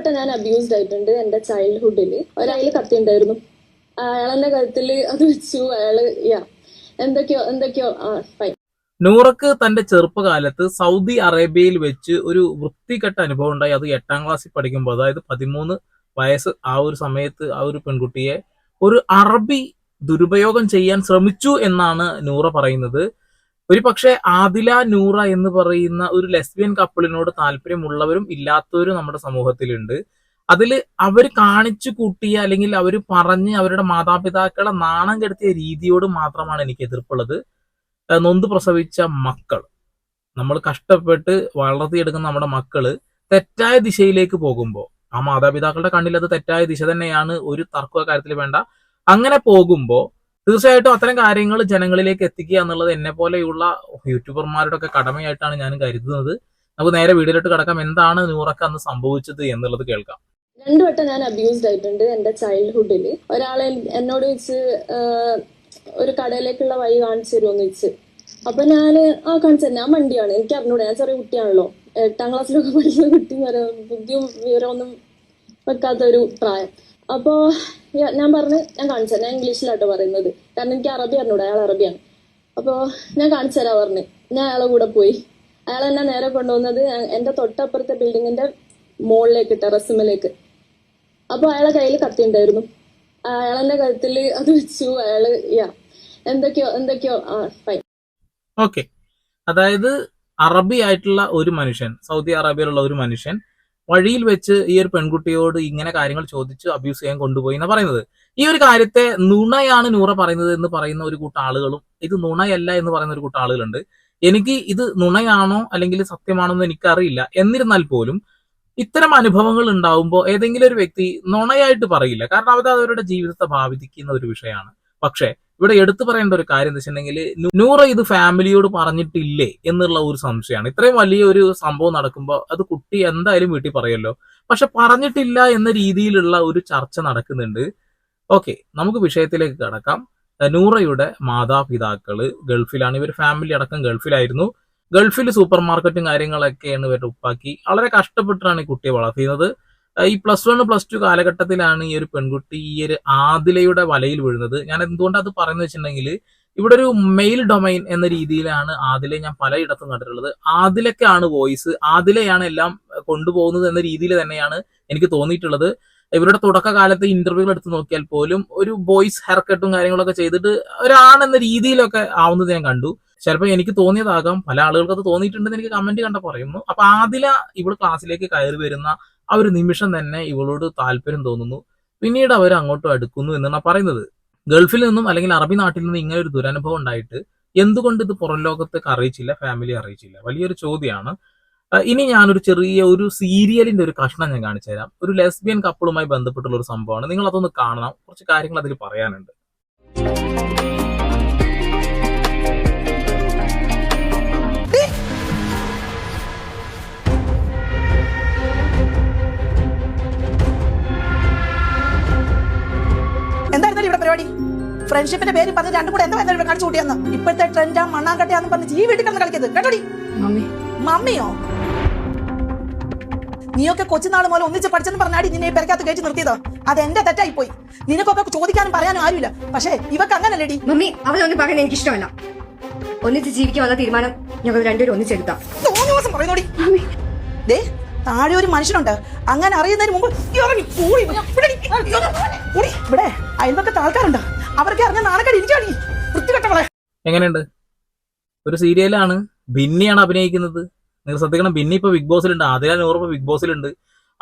വട്ടം ഞാൻ അബ്യൂസ്ഡ് ആയിട്ടുണ്ട് എന്റെ ചൈൽഡ്ഹുഡിൽ ഒരാളിൽ കത്തി ഉണ്ടായിരുന്നു അയാൾ അയാളെന്റെ കഴുത്തിൽ അത് വെച്ചു. അയാൾ യാ എന്തൊക്കെയോ എന്തൊക്കെയോ. ആ ഫൈൻ നൂറക്ക് തന്റെ ചെറുപ്പകാലത്ത് സൗദി അറേബ്യയിൽ വെച്ച് ഒരു വൃത്തികെട്ട അനുഭവം ഉണ്ടായി. അത് എട്ടാം ക്ലാസ്സിൽ പഠിക്കുമ്പോൾ അതായത് പതിമൂന്ന് വയസ്സ് ആ ഒരു സമയത്ത് ആ ഒരു പെൺകുട്ടിയെ ഒരു അറബി ദുരുപയോഗം ചെയ്യാൻ ശ്രമിച്ചു എന്നാണ് നൂറ പറയുന്നത്. ഒരു പക്ഷേ ആദില നൂറ എന്ന് പറയുന്ന ഒരു ലെസ്ബിയൻ കപ്പിളിനോട് താല്പര്യമുള്ളവരും ഇല്ലാത്തവരും നമ്മുടെ സമൂഹത്തിലുണ്ട്. അതിൽ അവർ കാണിച്ചു കൂട്ടിയ അല്ലെങ്കിൽ അവർ പറഞ്ഞ് അവരുടെ മാതാപിതാക്കളെ നാണം കെടുത്തിയ രീതിയോട് മാത്രമാണ് എനിക്ക് എതിർപ്പുള്ളത്. നൊന്ത് പ്രസവിച്ച മക്കൾ നമ്മൾ കഷ്ടപ്പെട്ട് വളർത്തിയെടുക്കുന്ന നമ്മുടെ മക്കൾ തെറ്റായ ദിശയിലേക്ക് പോകുമ്പോൾ ആ മാതാപിതാക്കളുടെ കണ്ണിൽ അത് തെറ്റായ ദിശ തന്നെയാണ് ഒരു തർക്ക കാര്യത്തിൽ വേണ്ട. അങ്ങനെ പോകുമ്പോൾ തീർച്ചയായിട്ടും അത്തരം കാര്യങ്ങൾ ജനങ്ങളിലേക്ക് എത്തിക്കുക എന്നുള്ളത് എന്നെ പോലെയുള്ള യൂട്യൂബർമാരുടെ ഒക്കെ കടമയായിട്ടാണ് ഞാൻ കരുതുന്നത്. നമുക്ക് നേരെ വീഡിയോയിലോട്ട് കിടക്കാം. എന്താണ് നൂറക്ക് അന്ന് സംഭവിച്ചത് എന്നുള്ളത് കേൾക്കാം. രണ്ടു വട്ടം ഞാൻ അബ്യൂസ്ഡ് ആയിട്ടുണ്ട് എന്റെ ചൈൽഡ്ഹുഡിൽ ഒരാളെ എന്നോട് വെച്ച് ഒരു കടയിലേക്കുള്ള വഴി കാണിച്ചു തരുമെന്ന് വെച്ച്. അപ്പൊ ഞാൻ ആ കാണിച്ചു. ഞാൻ മണ്ടിയാണ് എനിക്ക് അറിഞ്ഞൂടെ. ഞാൻ ചെറിയ കുട്ടിയാണല്ലോ. എട്ടാം ക്ലാസ്സിലൊക്കെ പഠിക്കുന്ന കുട്ടി ബുദ്ധിയും വിവരമൊന്നും വെക്കാത്ത ഒരു പ്രായം. അപ്പോ ഞാൻ പറഞ്ഞു ഞാൻ കാണിച്ചു ഞാൻ ഇംഗ്ലീഷിലാട്ടോ പറയുന്നത്. കാരണം എനിക്ക് അറബി അറിഞ്ഞൂടെ. അയാൾ അറബിയാണ്. അപ്പോ ഞാൻ കാണിച്ചു തരാ പറഞ്ഞു. ഞാൻ അയാളെ കൂടെ പോയി. അയാൾ എന്നെ നേരെ കൊണ്ടുവന്നത് എന്റെ തൊട്ടപ്പുറത്തെ ബിൽഡിങ്ങിന്റെ മുകളിലേക്ക് ടെറസിമിലേക്ക് അപ്പൊ അയാളെ കയ്യിൽ കത്തി ഉണ്ടായിരുന്നു. അയാളെന്റെ കഴുത്തിൽ അത് വെച്ചു. അയാൾ യാ എന്തൊക്കെയോ എന്തൊക്കെയോ. ആ ഫൈൻ ഓക്കെ അതായത് അറബി ആയിട്ടുള്ള ഒരു മനുഷ്യൻ സൗദി അറേബ്യയിലുള്ള ഒരു മനുഷ്യൻ വഴിയിൽ വെച്ച് ഈ ഒരു പെൺകുട്ടിയോട് ഇങ്ങനെ കാര്യങ്ങൾ ചോദിച്ച് അബ്യൂസ് ചെയ്യാൻ കൊണ്ടുപോയി എന്നാ പറയുന്നത്. ഈ ഒരു കാര്യത്തെ നുണയാണ് നൂറ പറയുന്നത് എന്ന് പറയുന്ന ഒരു കൂട്ടം ആളുകളും ഇത് നുണയല്ല എന്ന് പറയുന്ന ഒരു കൂട്ടം ആളുകളുണ്ട്. എനിക്ക് ഇത് നുണയാണോ അല്ലെങ്കിൽ സത്യമാണോ എന്ന് എനിക്കറിയില്ല. എന്നിരുന്നാൽ പോലും ഇത്തരം അനുഭവങ്ങൾ ഉണ്ടാവുമ്പോൾ ഏതെങ്കിലും ഒരു വ്യക്തി നുണയായിട്ട് പറയില്ല. കാരണം അത് അവരുടെ ജീവിതത്തെ ബാധിക്കുന്ന ഒരു വിഷയമാണ്. പക്ഷേ ഇവിടെ എടുത്തു പറയേണ്ട ഒരു കാര്യം എന്താ വെച്ചിട്ടുണ്ടെങ്കിൽ നൂറ ഇത് ഫാമിലിയോട് പറഞ്ഞിട്ടില്ലേ എന്നുള്ള ഒരു സംശയമാണ്. ഇത്രയും വലിയ ഒരു സംഭവം നടക്കുമ്പോൾ അത് കുട്ടി എന്തായാലും വീട്ടിൽ പറയുമല്ലോ പക്ഷെ പറഞ്ഞിട്ടില്ല എന്ന രീതിയിലുള്ള ഒരു ചർച്ച നടക്കുന്നുണ്ട്. ഓക്കെ നമുക്ക് വിഷയത്തിലേക്ക് കടക്കാം. നൂറയുടെ മാതാപിതാക്കൾ ഗൾഫിലാണ്. ഇവർ ഫാമിലി അടക്കം ഗൾഫിലായിരുന്നു. ഗൾഫിൽ സൂപ്പർ മാർക്കറ്റും കാര്യങ്ങളൊക്കെയാണ് ഇവരുടെ ഉപ്പാക്കി. വളരെ കഷ്ടപ്പെട്ടാണ് ഈ കുട്ടിയെ വളർത്തിയത് ഈ പ്ലസ് വൺ പ്ലസ് ടു കാലഘട്ടത്തിലാണ് ഈ ഒരു പെൺകുട്ടി ഈ ഒരു ആദിലയുടെ വലയിൽ വീഴുന്നത്. ഞാൻ എന്തുകൊണ്ടാണ് അത് പറയുന്നത് വെച്ചിട്ടുണ്ടെങ്കിൽ ഇവിടെ ഒരു മെയിൽ ഡൊമൈൻ എന്ന രീതിയിലാണ് ആദിലെ ഞാൻ പലയിടത്തും കണ്ടിട്ടുള്ളത്. ആദിലൊക്കെയാണ് വോയിസ് ആദിലയാണ് എല്ലാം കൊണ്ടുപോകുന്നത് എന്ന രീതിയിൽ തന്നെയാണ് എനിക്ക് തോന്നിയിട്ടുള്ളത്. ഇവരുടെ തുടക്കകാലത്തെ ഇന്റർവ്യൂകൾ എടുത്ത് നോക്കിയാൽ പോലും ഒരു ബോയ്സ് ഹെയർ കട്ടും കാര്യങ്ങളൊക്കെ ചെയ്തിട്ട് ഒരാണെന്ന രീതിയിലൊക്കെ ആവുന്നത് ഞാൻ കണ്ടു. ചിലപ്പോൾ എനിക്ക് തോന്നിയതാകാം. പല ആളുകൾക്ക് അത് തോന്നിയിട്ടുണ്ടെന്ന് എനിക്ക് കമന്റ് കണ്ട പറയുന്നു. അപ്പൊ ആദില ഇവിടെ ക്ലാസ്സിലേക്ക് കയറി വരുന്ന ആ ഒരു നിമിഷം തന്നെ ഇവളോട് താല്പര്യം തോന്നുന്നു. പിന്നീട് അവർ അങ്ങോട്ടും അടുക്കുന്നു എന്നാണ് പറയുന്നത്. ഗൾഫിൽ നിന്നും അല്ലെങ്കിൽ അറബി നാട്ടിൽ നിന്നും ഇങ്ങനെ ഒരു ദുരനുഭവം ഉണ്ടായിട്ട് എന്തുകൊണ്ട് ഇത് പുറം ലോകത്തേക്ക് അറിയിച്ചില്ല ഫാമിലി അറിയിച്ചില്ല? വലിയൊരു ചോദ്യമാണ്. ഇനി ഞാനൊരു ചെറിയ ഒരു സീരിയലിന്റെ ഒരു കഷ്ണം ഞാൻ കാണിച്ചു തരാം. ഒരു ലെസ്ബിയൻ കപ്പിളുമായി ബന്ധപ്പെട്ടുള്ള ഒരു സംഭവമാണ്. നിങ്ങൾ അതൊന്ന് കാണണം. കുറച്ച് കാര്യങ്ങൾ അതിൽ പറയാനുണ്ട്. പരിപാടി? ഫ്രണ്ട്ഷിപ്പിന്റെ പേര് പറഞ്ഞ് രണ്ടും കൂടെ എന്താ എന്താ കാണിച്ചു കൂട്ടിയെന്ന്. ഇപ്പോഴത്തെ ട്രെൻഡാ മണ്ണാങ്കട്ടയാന്ന് പറഞ്ഞ് ഈ വീട്ടിൽ കിടന്ന് കളിക്കുന്നത് കേട്ടോടി? മമ്മി. മമ്മിയോ? നീയൊക്കെ കൊച്ചുനാൾ മുതൽ ഒന്നിച്ച് പഠിച്ചെന്ന് പറഞ്ഞാടി നിന്നെ ഈ പെരക്കകത്ത് കയറ്റി നിർത്തിയത്. അത് എന്റെ തെറ്റായി പോയി നിനക്കൊക്കെ ചോദിക്കാനും പറയാനും ആരുമില്ല. പക്ഷേ ഇവക്ക് അങ്ങനല്ലേടി. മമ്മി അവനൊന്നും പറയാൻ എനിക്ക് ഇഷ്ടമല്ല. ഒന്നിച്ച് ജീവിക്കാനുള്ള തീരുമാനം ഞങ്ങൾ രണ്ടുപേരും ഒന്നിച്ചെടുത്താം. മൂന്ന് ദിവസം പറയുന്നോടി. ദേ താഴെ ഒരു മനുഷ്യനുണ്ട്. അങ്ങനെ അറിയുന്നതിന് മുമ്പ് കൂടി ഇവിടെ അയൽവക്കത്തെ ആൾക്കാരുണ്ട്. അവർക്ക് അറിഞ്ഞ നാളെ ഇരിക്കാടി വൃത്തികെട്ടവളെ. എങ്ങനെയുണ്ട്? ഒരു സീരിയലാണ് ഭിന്നിയാണ് അഭിനയിക്കുന്നത്. നിങ്ങൾ ശ്രദ്ധിക്കണം ഭിന്നി ഇപ്പൊ ബിഗ് ബോസിലുണ്ട് ആദ്യ നൂറ് ബിഗ് ബോസിലുണ്ട്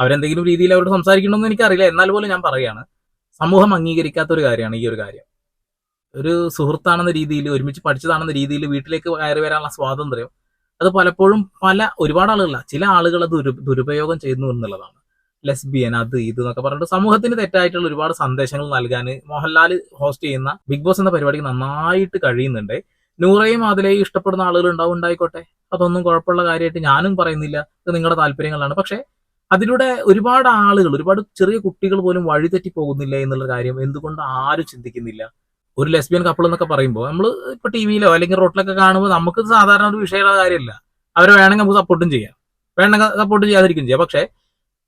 അവരെന്തെങ്കിലും രീതിയിൽ അവരോട് സംസാരിക്കണമെന്ന് എനിക്കറിയില്ല. എന്നാൽ പോലും ഞാൻ പറയാണ്. സമൂഹം അംഗീകരിക്കാത്ത ഒരു കാര്യമാണ് ഈ ഒരു കാര്യം. ഒരു സുഹൃത്താണെന്ന രീതിയിൽ ഒരുമിച്ച് പഠിച്ചതാണെന്ന രീതിയിൽ വീട്ടിലേക്ക് കയറി വരാനുള്ള സ്വാതന്ത്ര്യം അത് പലപ്പോഴും പല ഒരുപാട് ആളുകളല്ല ചില ആളുകൾ അത് ദുരുപയോഗം ചെയ്യുന്നു എന്നുള്ളതാണ്. ലെസ്ബിയൻ അത് ഇത് എന്നൊക്കെ പറഞ്ഞിട്ട് സമൂഹത്തിന് തെറ്റായിട്ടുള്ള ഒരുപാട് സന്ദേശങ്ങൾ നൽകാൻ മോഹൻലാൽ ഹോസ്റ്റ് ചെയ്യുന്ന ബിഗ് ബോസ് എന്ന പരിപാടിക്ക് നന്നായിട്ട് കഴിയുന്നുണ്ട്. നൂറയും അതിലെയും ഇഷ്ടപ്പെടുന്ന ആളുകൾ ഉണ്ടാവും ഉണ്ടായിക്കോട്ടെ. അതൊന്നും കുഴപ്പമുള്ള കാര്യമായിട്ട് ഞാനും പറയുന്നില്ല. ഇത് നിങ്ങളുടെ താല്പര്യങ്ങളാണ്. പക്ഷേ അതിലൂടെ ഒരുപാട് ആളുകൾ ഒരുപാട് ചെറിയ കുട്ടികൾ പോലും വഴിതെറ്റി പോകുന്നില്ല എന്നുള്ള കാര്യം എന്തുകൊണ്ട് ആരും ചിന്തിക്കുന്നില്ല? ഒരു ലെസ്ബിയൻ കപ്പിൾ എന്നൊക്കെ പറയുമ്പോൾ നമ്മൾ ഇപ്പൊ ടി വിയിലോ അല്ലെങ്കിൽ റോട്ടിലൊക്കെ കാണുമ്പോൾ നമുക്ക് സാധാരണ ഒരു വിഷയമുള്ള കാര്യമല്ല. അവരെ വേണമെങ്കിൽ നമുക്ക് സപ്പോർട്ടും ചെയ്യാം. വേണമെങ്കിൽ സപ്പോർട്ട് ചെയ്യാതിരിക്കും ചെയ്യാം. പക്ഷെ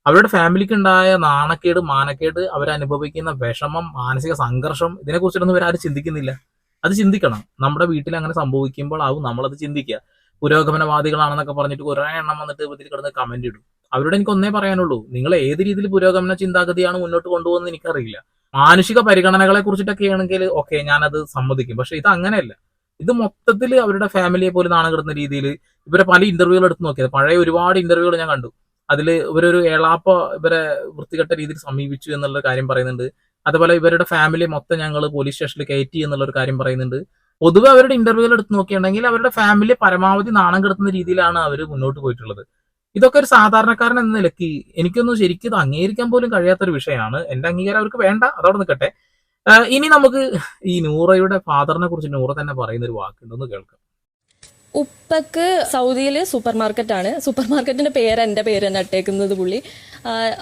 അവരുടെ ഫാമിലിക്ക് ഉണ്ടായ നാണക്കേട് മാനക്കേട് അവരനുഭവിക്കുന്ന വിഷമം മാനസിക സംഘർഷം ഇതിനെ കുറിച്ചിട്ടൊന്നും ഇവരാരും ചിന്തിക്കുന്നില്ല. അത് ചിന്തിക്കണം. നമ്മുടെ വീട്ടിൽ അങ്ങനെ സംഭവിക്കുമ്പോൾ ആവും. നമ്മളത് ചിന്തിക്കുക. പുരോഗമനവാദികളാണെന്നൊക്കെ പറഞ്ഞിട്ട് കുറേ എണ്ണം വന്നിട്ട് ഇതിൽ കിടന്ന് കമന്റ് ഇടും. അവരോട് എനിക്ക് ഒന്നേ പറയാനുള്ളൂ. നിങ്ങൾ ഏത് രീതിയിൽ പുരോഗമന ചിന്താഗതിയാണ് മുന്നോട്ട് കൊണ്ടുപോകുന്നത് എനിക്കറിയില്ല. മാനുഷിക പരിഗണനകളെ കുറിച്ചിട്ടൊക്കെ ആണെങ്കിൽ ഓക്കെ ഞാനത് സമ്മതിക്കും. പക്ഷെ ഇത് അങ്ങനെയല്ല. ഇത് മൊത്തത്തിൽ അവരുടെ ഫാമിലിയെ പോലും നാണം കിടന്ന രീതിയിൽ ഇവരെ പല ഇന്റർവ്യൂകൾ എടുത്ത് നോക്കിയത് പഴയ ഒരുപാട് ഇന്റർവ്യൂകൾ ഞാൻ കണ്ടു. അതിൽ ഇവരൊരു ഏളാപ്പ ഇവരെ വൃത്തികെട്ട രീതിയിൽ സമീപിച്ചു എന്നുള്ള കാര്യം പറയുന്നുണ്ട്. അതുപോലെ ഇവരുടെ ഫാമിലി മൊത്തം ഞങ്ങൾ പോലീസ് സ്റ്റേഷനിൽ കയറ്റി എന്നുള്ള ഒരു കാര്യം പറയുന്നുണ്ട്. പൊതുവെ അവരുടെ ഇന്റർവ്യൂകൾ എടുത്ത് നോക്കിയിട്ടുണ്ടെങ്കിൽ അവരുടെ ഫാമിലി പരമാവധി നാണം കെടുത്തുന്ന രീതിയിലാണ് അവർ മുന്നോട്ട് പോയിട്ടുള്ളത്. ഇതൊക്കെ ഒരു സാധാരണക്കാരൻ എന്ന നിലയ്ക്ക് എനിക്കൊന്നും ശരിക്കും ഇത് അംഗീകരിക്കാൻ പോലും കഴിയാത്തൊരു വിഷയമാണ്. എന്റെ അംഗീകാരം അവർക്ക് വേണ്ട. അതവിടെ നിൽക്കട്ടെ. ഇനി നമുക്ക് ഈ നൂറയുടെ ഫാദറിനെ കുറിച്ച് നൂറ തന്നെ പറയുന്ന ഒരു വാക്കുണ്ടെന്ന് കേൾക്കാം. ഉപ്പക്ക് സൗദിയിൽ സൂപ്പർ മാർക്കറ്റാണ് സൂപ്പർ മാർക്കറ്റിന്റെ പേര് എന്റെ പേര് തന്നെ ഇട്ടേക്കുന്നത് പുള്ളി.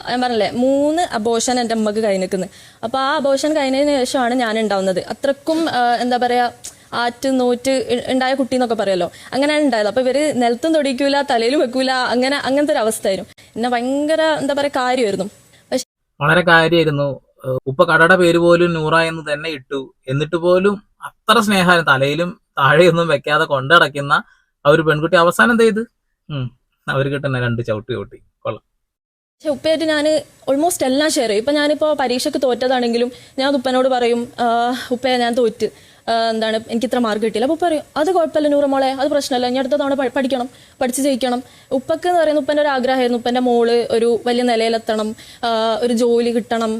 ഞാൻ പറഞ്ഞല്ലേ മൂന്ന് അബോഷൻ എന്റെ അമ്മയ്ക്ക് കൈ നിൽക്കുന്നത് അപ്പോൾ ആ അബോഷൻ കഴിഞ്ഞതിന് ശേഷമാണ് ഞാൻ ഉണ്ടാവുന്നത് അത്രക്കും എന്താ പറയുക ആറ്റ് നോറ്റ് ഉണ്ടായ കുട്ടി എന്നൊക്കെ പറയുമല്ലോ അങ്ങനെയാണ് ഉണ്ടായത്. അപ്പോൾ ഇവർ നിലത്തും തൊടിക്കൂല തലയിലും വെക്കൂല അങ്ങനെ അങ്ങനത്തെ ഒരു അവസ്ഥയായിരുന്നു. എന്നെ ഭയങ്കര എന്താ പറയുക കാര്യമായിരുന്നു. പക്ഷെ വളരെ കാര്യമായിരുന്നു. ഉപ്പ കടയുടെ പേര് പോലും നൂറ എന്ന് തന്നെ ഇട്ടു. എന്നിട്ട് പോലും അത്ര സ്നേഹം തലയിലും താഴെയൊന്നും വെക്കാതെ കൊണ്ടടക്കുന്ന ആ ഒരു പെൺകുട്ടി അവസാനം എന്ത് ചെയ്ത്? അവർക്ക് കിട്ടുന്ന രണ്ട് ചവിട്ടി ചവിട്ടി. കൊള്ളാം. പക്ഷെ ഉപ്പയായിട്ട് ഞാൻ ഓൾമോസ്റ്റ് എല്ലാം ഷെയർ ചെയ്യും. ഇപ്പം ഞാനിപ്പോൾ പരീക്ഷയ്ക്ക് തോറ്റതാണെങ്കിലും ഞാൻ ഉപ്പനോട് പറയും ഉപ്പയെ ഞാൻ തോറ്റ്. എന്താണ് എനിക്ക് ഇത്ര മാർക്ക് കിട്ടിയില്ല. അപ്പോൾ പറയും അത് കുഴപ്പമില്ല നൂറമോളെ അത് പ്രശ്നമല്ല. ഇനി അടുത്ത തവണ പഠിക്കണം പഠിച്ച് ജയിക്കണം. ഉപ്പക്ക് എന്ന് പറയുന്ന ഉപ്പന്റെ ഒരു ആഗ്രഹമായിരുന്നു. ഉപ്പന്റെ മോൾ ഒരു വലിയ നിലയിലെത്തണം ഒരു ജോലി കിട്ടണം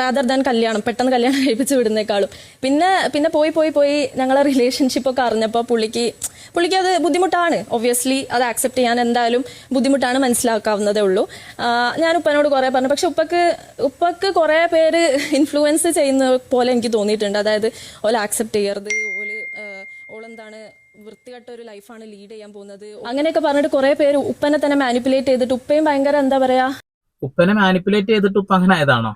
റാദർ ദാൻ കല്യാണം പെട്ടെന്ന് കല്യാണം കഴിപ്പിച്ച് വിടുന്നേക്കാളും. പിന്നെ പിന്നെ പോയി പോയി പോയി ഞങ്ങളെ റിലേഷൻഷിപ്പ് ഒക്കെ അറിഞ്ഞപ്പോൾ പുള്ളിക്ക് പുള്ളിക്ക് അത് ബുദ്ധിമുട്ടാണ്. ഒബ്വിയസ്ലി അത് ആക്സെപ്റ്റ് ചെയ്യാൻ എന്തായാലും ബുദ്ധിമുട്ടാണ് മനസ്സിലാക്കാവുന്നതേ ഉള്ളൂ. ഞാൻ ഉപ്പനോട് കുറേ പറഞ്ഞു. പക്ഷെ ഉപ്പക്ക് ഉപ്പക്ക് കുറേ പേര് ഇൻഫ്ലുവൻസ് ചെയ്യുന്ന പോലെ എനിക്ക് തോന്നിയിട്ടുണ്ട്. അതായത് ഓല ആക്സെപ്റ്റ് ചെയ്യരുത്. ഓൽ ഓളെന്താണ് വൃത്തികെട്ട ഒരു ലൈഫാണ് ലീഡ് ചെയ്യാൻ പോകുന്നത്. അങ്ങനെയൊക്കെ പറഞ്ഞിട്ട് കുറെ പേര് ഉപ്പനെ തന്നെ മാനിപ്പുലേറ്റ് ചെയ്തിട്ട് ഉപ്പയും ഭയങ്കര എന്താ പറയാ? ഉപ്പനെ മാനിപ്പുലേറ്റ് ചെയ്തിട്ട് ഉപ്പ അങ്ങനെ ആയതാണോ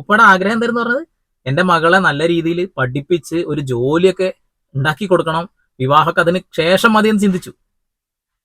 ഉപ്പയുടെ ആഗ്രഹം എന്തായിരുന്നു പറഞ്ഞത്? എന്റെ മകളെ നല്ല രീതിയിൽ പഠിപ്പിച്ച് ഒരു ജോലിയൊക്കെ ഉണ്ടാക്കി കൊടുക്കണം. വിവാഹമൊക്കെ അതിന് ശേഷം മതി എന്ന് ചിന്തിച്ചു.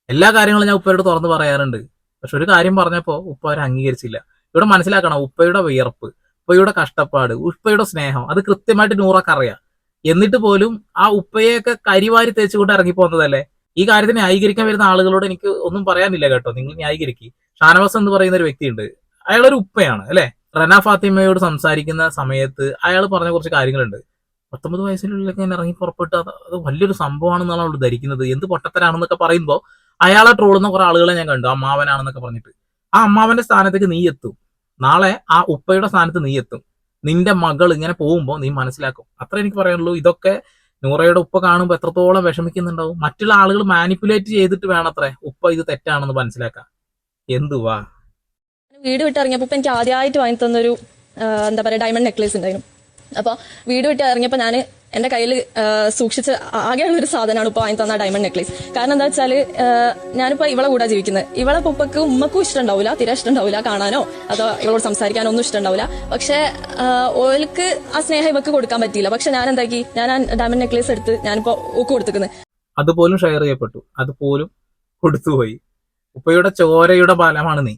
എല്ലാ കാര്യങ്ങളും ഞാൻ ഉപ്പയോട് തുറന്ന് പറയാറുണ്ട്. പക്ഷെ ഒരു കാര്യം പറഞ്ഞപ്പോ ഉപ്പ അവരെ അംഗീകരിച്ചില്ല. ഇവിടെ മനസ്സിലാക്കണം ഉപ്പയുടെ വിയർപ്പ് ഉപ്പയുടെ കഷ്ടപ്പാട് ഉപ്പയുടെ സ്നേഹം അത് കൃത്യമായിട്ട് നൂറൊക്കെ അറിയാം. എന്നിട്ട് പോലും ആ ഉപ്പയൊക്കെ കരിവാരി തേച്ചുകൊണ്ട് ഇറങ്ങിപ്പോന്നതല്ലേ ഈ കാര്യത്തിന് ന്യായീകരിക്കാൻ വരുന്ന ആളുകളോട് എനിക്ക് ഒന്നും പറയാനില്ല കേട്ടോ. നിങ്ങൾ ന്യായീകരിക്കി. ഷാനവാസ് എന്ന് പറയുന്ന ഒരു വ്യക്തിയുണ്ട്. അയാളൊരു ഉപ്പയാണ് അല്ലെ? റന ഫാത്തിമയോട് സംസാരിക്കുന്ന സമയത്ത് അയാൾ പറഞ്ഞ കുറച്ച് കാര്യങ്ങളുണ്ട്. പത്തൊമ്പത് വയസ്സിനുള്ളിലൊക്കെ ഞാൻ ഇറങ്ങി പുറപ്പെട്ട് അത് വലിയൊരു സംഭവമാണെന്നാണ് അവൾ ധരിക്കുന്നത്. എന്ത് പൊട്ടത്തരാണെന്നൊക്കെ പറയുമ്പോൾ അയാളെ ട്രോളുന്ന കുറെ ആളുകളെ ഞാൻ കണ്ടു. അമ്മാവനാണെന്നൊക്കെ പറഞ്ഞിട്ട്. ആ അമ്മാവന്റെ സ്ഥാനത്തേക്ക് നീ എത്തും. നാളെ ആ ഉപ്പയുടെ സ്ഥാനത്ത് നീ എത്തും. നിന്റെ മകൾ ഇങ്ങനെ പോകുമ്പോൾ നീ മനസ്സിലാക്കും. അത്ര എനിക്ക് പറയാനുള്ളൂ. ഇതൊക്കെ നൂറയുടെ ഉപ്പ കാണുമ്പോൾ എത്രത്തോളം വിഷമിക്കുന്നുണ്ടാവും. മറ്റുള്ള ആളുകൾ മാനിപ്പുലേറ്റ് ചെയ്തിട്ട് വേണത്രേ ഉപ്പ ഇത് തെറ്റാണെന്ന് മനസ്സിലാക്കാം എന്തുവാ? വീട് വിട്ടിറങ്ങിയപ്പോൾ ഇപ്പം എനിക്ക് ആദ്യമായിട്ട് വാങ്ങി തന്നൊരു എന്താ പറയാ ഡയമണ്ട് നെക്ലേസ് ഉണ്ടായിരുന്നു. അപ്പോൾ വീട് വിട്ട് ഇറങ്ങിയപ്പോൾ ഞാൻ എന്റെ കയ്യിൽ സൂക്ഷിച്ച ആകെയുള്ള ഒരു സാധനമാണ് ഇപ്പൊ വാങ്ങി തന്ന ഡയമണ്ട് നെക്ലേസ് കാരണം എന്താ വെച്ചാൽ ഞാനിപ്പോ ഇവളെ കൂടെ ജീവിക്കുന്നത്. ഇവളെ ഉപ്പക്ക് ഉമ്മക്കും ഇഷ്ടമുണ്ടാവില്ല തീരെ ഇഷ്ടമുണ്ടാവില്ല കാണാനോ അതോ ഇവളോട് സംസാരിക്കാനോ ഒന്നും ഇഷ്ടമുണ്ടാവില്ല പക്ഷേ ഓൾക്ക് ആ സ്നേഹം ഇവക്ക് കൊടുക്കാൻ പറ്റിയില്ല. പക്ഷെ ഞാൻ എന്താക്കി? ഞാൻ ആ ഡയമണ്ട് നെക്ലേസ് എടുത്ത് ഞാനിപ്പോ ഓക്ക് കൊടുത്തിക്കുന്നത് അതുപോലും ഷെയർ ചെയ്യപ്പെട്ടു. അതുപോലും കൊടുത്തുപോയി. ഉപ്പയുടെ ചോരയുടെ ഫലമാണ് നീ.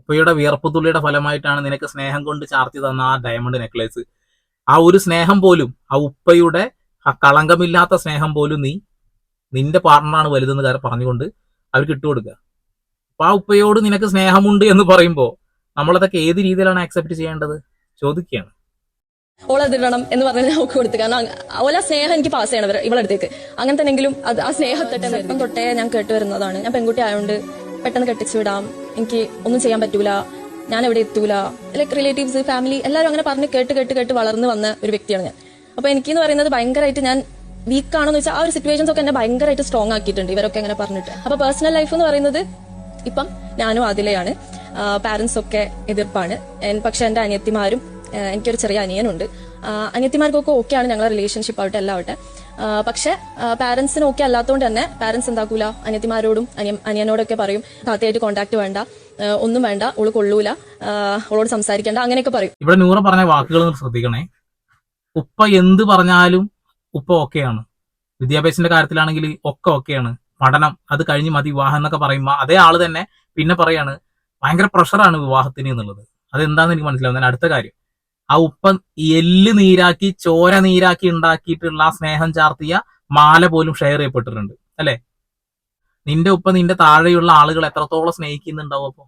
ഉപ്പയുടെ വിയർപ്പ് തുള്ളിയുടെ ഫലമായിട്ടാണ് നിനക്ക് സ്നേഹം കൊണ്ട് ചാർത്തി തന്ന ആ ഡയമണ്ട് നെക്ലേസ് ആ ഒരു സ്നേഹം പോലും ആ ഉപ്പയുടെ ആ കളങ്കമില്ലാത്ത സ്നേഹം പോലും നീ നിന്റെ പാർട്ണറാണ് വലുതെന്ന് കാര്യം പറഞ്ഞുകൊണ്ട് അവർക്ക് ഇട്ടുകൊടുക്കുക അപ്പൊ ആ ഉപ്പയോട് നിനക്ക് സ്നേഹമുണ്ട് എന്ന് പറയുമ്പോൾ നമ്മളതൊക്കെ ഏത് രീതിയിലാണ് ആക്സെപ്റ്റ് ചെയ്യേണ്ടത്? ചോദിക്കുകയാണ്. ഓളതിടണം എന്ന് പറഞ്ഞ് നമുക്ക് കൊടുത്തു. കാരണം ഓല സ്നേഹം എനിക്ക് പാസ് ചെയ്യണം ഇവളടുത്തേക്ക്. അങ്ങനെ തന്നെങ്കിലും അത് ആ സ്നേഹത്തെ ചെറുപ്പം തൊട്ടേ ഞാൻ കേട്ട് വരുന്നതാണ്. ഞാൻ പെൺകുട്ടി ആയതുകൊണ്ട് പെട്ടെന്ന് കെട്ടിച്ചു വിടാം. എനിക്ക് ഒന്നും ചെയ്യാൻ പറ്റൂല. ഞാൻ എവിടെ എത്തൂല. ലൈക്ക് റിലേറ്റീവ്സ് ഫാമിലി എല്ലാവരും അങ്ങനെ പറഞ്ഞ് കേട്ട് കേട്ട് കേട്ട് വളർന്നു വന്ന ഒരു വ്യക്തിയാണ് ഞാൻ. അപ്പൊ എനിക്കെന്ന് പറയുന്നത് ഭയങ്കരമായിട്ട് ഞാൻ വീക്ക് എന്ന് വെച്ചാൽ ആ ഒരു സിറ്റുവേഷൻസ് ഒക്കെ എന്നെ ഭയങ്കരമായിട്ട് സ്ട്രോങ് ആക്കിയിട്ടുണ്ട്. ഇവരൊക്കെ അങ്ങനെ പറഞ്ഞിട്ട്. അപ്പൊ പേഴ്സണൽ ലൈഫ് എന്ന് പറയുന്നത് ഇപ്പം ഞാനും അതിലെയാണ് പാരന്റ്സ് ഒക്കെ എതിർപ്പാണ്. പക്ഷെ എന്റെ അനിയത്തിമാരും എനിക്കൊരു ചെറിയ അനിയനുണ്ട്. അനിയത്തിമാർക്കൊക്കെ ഓക്കെയാണ് ഞങ്ങളുടെ റിലേഷൻഷിപ്പ് ആവട്ടെ എല്ലാം ആവട്ടെ. പക്ഷെ പാരന്റ്സിന് ഓക്കെ അല്ലാത്തതുകൊണ്ട് തന്നെ പാരന്റ്സ് എന്താക്കൂല? അനിയത്തിമാരോടും അനിയ അനിയനോടൊക്കെ പറയും താത്തയായിട്ട് കോണ്ടാക്ട് വേണ്ട. ഒന്നും വേണ്ട ഓൾ കൊള്ളൂല. ഓളോട് സംസാരിക്കേണ്ട അങ്ങനെയൊക്കെ പറയും. ഇവിടെ നൂറ പറഞ്ഞ വാക്കുകൾ ശ്രദ്ധിക്കണേ. ഉപ്പ എന്ത് പറഞ്ഞാലും ഉപ്പ ഓക്കെയാണ്. വിദ്യാഭ്യാസത്തിന്റെ കാര്യത്തിലാണെങ്കിൽ ഒക്കെ ഓക്കെയാണ്. പഠനം അത് കഴിഞ്ഞ് മതി വിവാഹം എന്നൊക്കെ പറയുമ്പോൾ അതേ ആൾ തന്നെ പിന്നെ പറയാണ് ഭയങ്കര പ്രഷറാണ് വിവാഹത്തിന് എന്നുള്ളത്. അതെന്താന്ന് എനിക്ക് മനസ്സിലാവുന്ന അടുത്ത കാര്യം. ആ ഉപ്പ എല്ല് നീരാക്കി ചോര നീരാക്കി ഉണ്ടാക്കിയിട്ടുള്ള ആ സ്നേഹം ചാർത്തിയ മാല പോലും ഷെയർ ചെയ്യപ്പെട്ടിട്ടുണ്ട്. അല്ലെ? നിന്റെ ഉപ്പ നിന്റെ താഴെയുള്ള ആളുകൾ എത്രത്തോളം സ്നേഹിക്കുന്നുണ്ടാവും അപ്പൊ?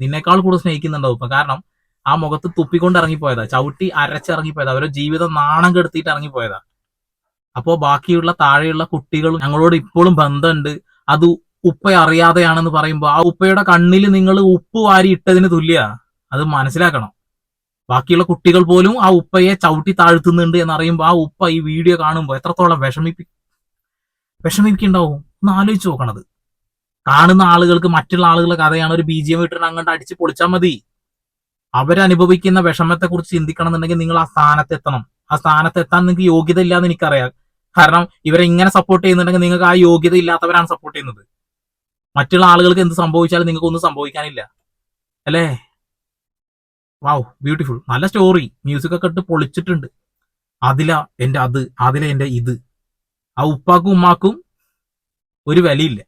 നിന്നേക്കാൾ കൂടുതൽ സ്നേഹിക്കുന്നുണ്ടാവും ഇപ്പൊ. കാരണം ആ മുഖത്ത് തുപ്പിക്കൊണ്ട് ഇറങ്ങിപ്പോയതാ. ചവിട്ടി അരച്ചിറങ്ങിപ്പോയതാ. അവരുടെ ജീവിതം നാണം കെടുത്തിയിട്ട് ഇറങ്ങിപ്പോയതാ. അപ്പോ ബാക്കിയുള്ള താഴെയുള്ള കുട്ടികളും ഞങ്ങളോട് ഇപ്പോഴും ബന്ധമുണ്ട്. അത് ഉപ്പ അറിയാതെയാണെന്ന് പറയുമ്പോൾ ആ ഉപ്പയുടെ കണ്ണിൽ നിങ്ങൾ ഉപ്പ് വാരി ഇട്ടതിന് തുല്യ. അത് മനസ്സിലാക്കണം. ബാക്കിയുള്ള കുട്ടികൾ പോലും ആ ഉപ്പയെ ചവിട്ടി താഴ്ത്തുന്നുണ്ട് എന്നറിയുമ്പോൾ ആ ഉപ്പ ഈ വീഡിയോ കാണുമ്പോൾ എത്രത്തോളം വിഷമിപ്പി വിഷമിപ്പിക്കുണ്ടാവും ഒന്ന് ആലോചിച്ച് നോക്കണത്. കാണുന്ന ആളുകൾക്ക് മറ്റുള്ള ആളുകളുടെ കഥയാണ് ഒരു ബി ജി എം ഇട്ടിട്ട് അങ്ങോട്ട് അടിച്ച് പൊളിച്ചാൽ മതി. അവരനുഭവിക്കുന്ന വിഷമത്തെ കുറിച്ച് ചിന്തിക്കണം എന്നുണ്ടെങ്കിൽ നിങ്ങൾ ആ സ്ഥാനത്ത് എത്തണം ആ സ്ഥാനത്ത് എത്താൻ നിങ്ങൾക്ക് യോഗ്യത ഇല്ലാന്ന് എനിക്കറിയാം. കാരണം ഇവരെ ഇങ്ങനെ സപ്പോർട്ട് ചെയ്യുന്നുണ്ടെങ്കിൽ നിങ്ങൾക്ക് ആ യോഗ്യത ഇല്ലാത്തവരാണ് സപ്പോർട്ട് ചെയ്യുന്നത്. മറ്റുള്ള ആളുകൾക്ക് എന്ത് സംഭവിച്ചാലും നിങ്ങൾക്ക് ഒന്നും സംഭവിക്കാനില്ല. അല്ലേ? വാവ് ബ്യൂട്ടിഫുൾ നല്ല സ്റ്റോറി മ്യൂസിക് ഒക്കെ ഇട്ട് പൊളിച്ചിട്ടുണ്ട്. അതില എന്റെ അത് അതിലെ എന്റെ ഇത്. ആ ഉപ്പാക്കും ഉമ്മാക്കും ഒരു വിലയില്ല.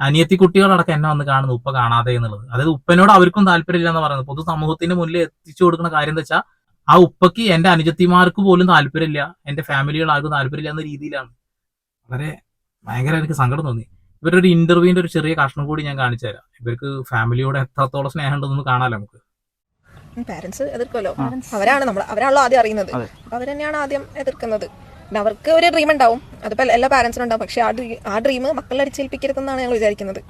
അനിയത്തി കുട്ടികളടക്കം എന്നെ വന്ന് കാണുന്നു ഉപ്പ കാണാതെ എന്നുള്ളത്. അതായത് ഉപ്പനോട് അവർക്കും താല്പര്യമില്ല എന്ന് പറയുന്നത്. പൊതു സമൂഹത്തിന് മുന്നിൽ എത്തിച്ചു കൊടുക്കുന്ന കാര്യം എന്താ വെച്ചാൽ ആ ഉപ്പയ്ക്ക് എന്റെ അനുജത്തിമാർക്ക് പോലും താല്പര്യമില്ല എന്റെ ഫാമിലികൾ ആർക്കും താല്പര്യമില്ല എന്ന രീതിയിലാണ്. വളരെ ഭയങ്കര എനിക്ക് സങ്കടം തോന്നി. ഇവരുടെ ഒരു ഇന്റർവ്യൂവിന്റെ ഒരു ചെറിയ കഷ്ണം കൂടി ഞാൻ കാണിച്ചു തരാം. ഇവർക്ക് ഫാമിലിയോട് എത്രത്തോളം സ്നേഹം ഉണ്ടെന്ന് കാണാമല്ലോ നമുക്ക്? പാരന്റ്സ് എതിർക്കുമല്ലോ. അവരാണ് നമ്മൾ അവരാണല്ലോ ആദ്യം അറിയുന്നത്. തന്നെയാണ് ആദ്യം എതിർക്കുന്നത്. അവർക്ക് ഒരു ഡ്രീം ഉണ്ടാവും. അതിപ്പോൾ എല്ലാ പാരൻസിനും ഉണ്ടാവും. പക്ഷേ ആ ഡ്രീം ആ ഡ്രീം മക്കളെ അടിച്ചേൽപ്പിക്കരുതെന്നാണ് ഞങ്ങൾ വിചാരിക്കുന്നത്.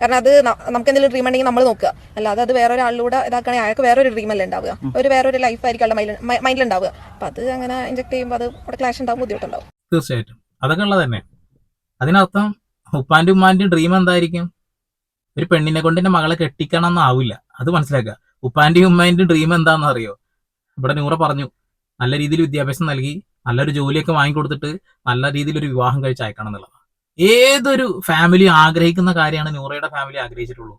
കാരണം അത് നമുക്ക് എന്തെങ്കിലും ഡ്രീം ഉണ്ടെങ്കിൽ നമ്മൾ നോക്കുക. അല്ലാതെ അത് വേറെ ഒരാളിലൂടെ ഇതാക്കുകയാണെങ്കിൽ അയാൾക്ക് വേറെ ഒരു ഡ്രീം അല്ല ഉണ്ടാവുക. ഒരു വേറെ ഒരു ലൈഫ് ആയിരിക്കും അയാളുടെ മൈൻഡിൽ ഉണ്ടാവുക. അപ്പം അത് അങ്ങനെ ഇഞ്ചക്ട് ചെയ്യുമ്പോൾ അത് അവിടെ ക്ലാഷ് ഉണ്ടാവും ബുദ്ധിമുട്ടുണ്ടാവും. തീർച്ചയായിട്ടും. അതൊക്കെ ഉള്ളത് തന്നെ. അതിനർത്ഥം ഉപ്പാന്റെ ഉമ്മാന്റെ ഡ്രീം എന്തായിരിക്കും? ഒരു പെണ്ണിനെ കൊണ്ട് എന്റെ മകളെ കെട്ടിക്കണം എന്നാവില്ല അത് മനസ്സിലാക്കുക. ഉപ്പാന്റെയും ഉമ്മാന്റെയും ഡ്രീം എന്താണെന്ന് അറിയോ ഇവിടെ നൂറ പറഞ്ഞു. നല്ല രീതിയിൽ വിദ്യാഭ്യാസം നൽകി. നല്ലൊരു ജോലിയൊക്കെ വാങ്ങിക്കൊടുത്തിട്ട് നല്ല രീതിയിൽ ഒരു വിവാഹം കഴിച്ച് അയക്കണം എന്നുള്ളതാണ് ഏതൊരു ഫാമിലി ആഗ്രഹിക്കുന്ന കാര്യമാണ് നൂറയുടെ ഫാമിലി ആഗ്രഹിച്ചിട്ടുള്ളൂ.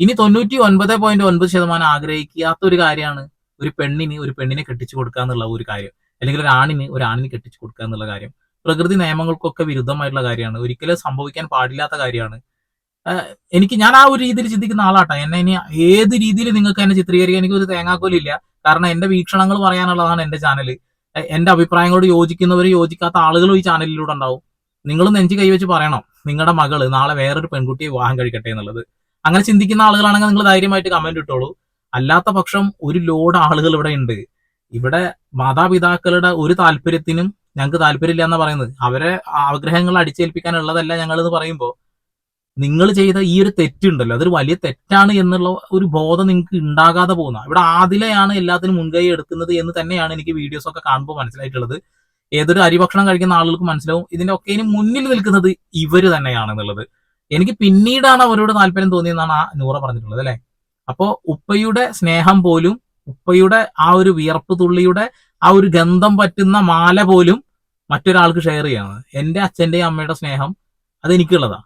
ഇനി തൊണ്ണൂറ്റി ഒൻപത് പോയിന്റ് ഒൻപത് ശതമാനം ആഗ്രഹിക്കാത്ത ഒരു കാര്യമാണ് ഒരു പെണ്ണിന് ഒരു പെണ്ണിനെ കെട്ടിച്ചു കൊടുക്കുക എന്നുള്ള ഒരു കാര്യം. അല്ലെങ്കിൽ ഒരു ആണിന് ഒരു ആണിന് കെട്ടിച്ചു കൊടുക്കുക എന്നുള്ള കാര്യം. പ്രകൃതി നിയമങ്ങൾക്കൊക്കെ വിരുദ്ധമായിട്ടുള്ള കാര്യമാണ്. ഒരിക്കലും സംഭവിക്കാൻ പാടില്ലാത്ത കാര്യമാണ്. എനിക്ക് ഞാൻ ആ ഒരു രീതിയിൽ ചിന്തിക്കുന്ന ആളാട്ടോ. എന്നെ ഇനി ഏത് രീതിയിൽ നിങ്ങൾക്ക് എന്നെ ചിത്രീകരിക്കാൻ എനിക്ക് ഒരു തേങ്ങാക്കോലില്ല. കാരണം എന്റെ വീക്ഷണങ്ങൾ പറയാനുള്ളതാണ് എന്റെ ചാനൽ എന്റെ അഭിപ്രായങ്ങളോട് യോജിക്കുന്നവരും യോജിക്കാത്ത ആളുകളും ഈ ചാനലിലൂടെ ഉണ്ടാവും. നിങ്ങൾ നെഞ്ചി കൈവച്ച് പറയണം നിങ്ങളുടെ മകൾ നാളെ വേറൊരു പെൺകുട്ടിയെ വിവാഹം കഴിക്കട്ടെ എന്നുള്ളത്. അങ്ങനെ ചിന്തിക്കുന്ന ആളുകളാണെങ്കിൽ നിങ്ങൾ ധൈര്യമായിട്ട് കമന്റ് ഇട്ടോളൂ. അല്ലാത്ത പക്ഷം ഒരു ലോഡ് ആളുകൾ ഇവിടെ ഉണ്ട് ഇവിടെ മാതാപിതാക്കളുടെ ഒരു താല്പര്യത്തിനും ഞങ്ങൾക്ക് താല്പര്യമില്ല എന്നാ പറയുന്നത്. അവരെ ആഗ്രഹങ്ങൾ അടിച്ചേൽപ്പിക്കാനുള്ളതല്ല ഞങ്ങൾ എന്ന് പറയുമ്പോൾ നിങ്ങൾ ചെയ്ത ഈ ഒരു തെറ്റുണ്ടല്ലോ അതൊരു വലിയ തെറ്റാണ് എന്നുള്ള ഒരു ബോധം നിങ്ങൾക്ക് ഉണ്ടാകാതെ പോകുന്ന ഇവിടെ ആദിലെയാണ് എല്ലാത്തിനും മുൻകൈ എടുക്കുന്നത് എന്ന് തന്നെയാണ് എനിക്ക് വീഡിയോസ് ഒക്കെ കാണുമ്പോൾ മനസ്സിലായിട്ടുള്ളത്. ഏതൊരു അരിഭക്ഷണം കഴിക്കുന്ന ആളുകൾക്ക് മനസ്സിലാവും ഇതിന്റെ ഒക്കെ മുന്നിൽ നിൽക്കുന്നത് ഇവർ തന്നെയാണെന്നുള്ളത്. എനിക്ക് പിന്നീടാണ് അവരോട് താല്പര്യം തോന്നിയെന്നാണ് ആ നൂറ പറഞ്ഞിട്ടുള്ളത് അല്ലെ? അപ്പോ ഉപ്പയുടെ സ്നേഹം പോലും ഉപ്പയുടെ ആ ഒരു വിയർപ്പ് തുള്ളിയുടെ ആ ഒരു ഗന്ധം പറ്റുന്ന മാല പോലും മറ്റൊരാൾക്ക് ഷെയർ ചെയ്യാണ്. എന്റെ അച്ഛന്റെയും അമ്മയുടെ സ്നേഹം അത് എനിക്കുള്ളതാ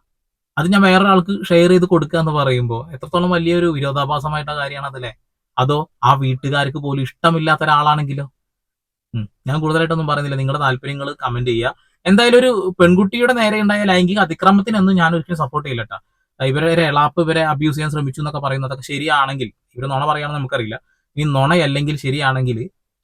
അത് ഞാൻ വേറൊരാൾക്ക് ഷെയർ ചെയ്ത് കൊടുക്കുക എന്ന് പറയുമ്പോൾ എത്രത്തോളം വലിയൊരു വിരോധാഭാസമായിട്ടുള്ള കാര്യമാണ് അതല്ലേ? അതോ ആ വീട്ടുകാർക്ക് പോലും ഇഷ്ടമില്ലാത്ത ഒരാളാണെങ്കിലോ? ഞാൻ കൂടുതലായിട്ടൊന്നും പറയുന്നില്ല. നിങ്ങളുടെ താല്പര്യങ്ങൾ കമന്റ് ചെയ്യുക. എന്തായാലും ഒരു പെൺകുട്ടിയുടെ നേരെ ഉണ്ടായ ലൈംഗിക അതിക്രമത്തിനൊന്നും ഞാൻ ഒരിക്കലും സപ്പോർട്ട് ചെയ്യില്ല കേട്ടോ ഇവരെ എളാപ്പ് ഇവരെ അബ്യൂസ് ചെയ്യാൻ ശ്രമിച്ചു എന്നൊക്കെ പറയുന്നതൊക്കെ ശരിയാണെങ്കിൽ ഇവർ നുണ പറയുകയാണെന്ന് നമുക്കറിയില്ല. ഇനി നുണയല്ലെങ്കിൽ ശരിയാണെങ്കിൽ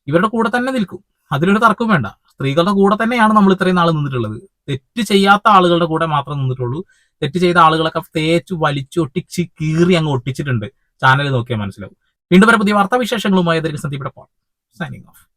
ഇവരുടെ കൂടെ തന്നെ നിൽക്കും. അതിലൊരു തർക്കം വേണ്ട. സ്ത്രീകളുടെ കൂടെ തന്നെയാണ് നമ്മൾ ഇത്രയും നാൾ നിന്നിട്ടുള്ളത്. തെറ്റ് ചെയ്യാത്ത ആളുകളുടെ കൂടെ മാത്രം നിന്നിട്ടുള്ളൂ. തെറ്റ് ചെയ്ത ആളുകളൊക്കെ തേച്ചു വലിച്ചു ഒട്ടിച്ച് കീറി അങ്ങ് ഒട്ടിച്ചിട്ടുണ്ട്. ചാനൽ നോക്കിയാൽ മനസ്സിലാവും. വീണ്ടും വരെ പുതിയ വാർത്താവിശേഷങ്ങളുമായി. Sandeep signing off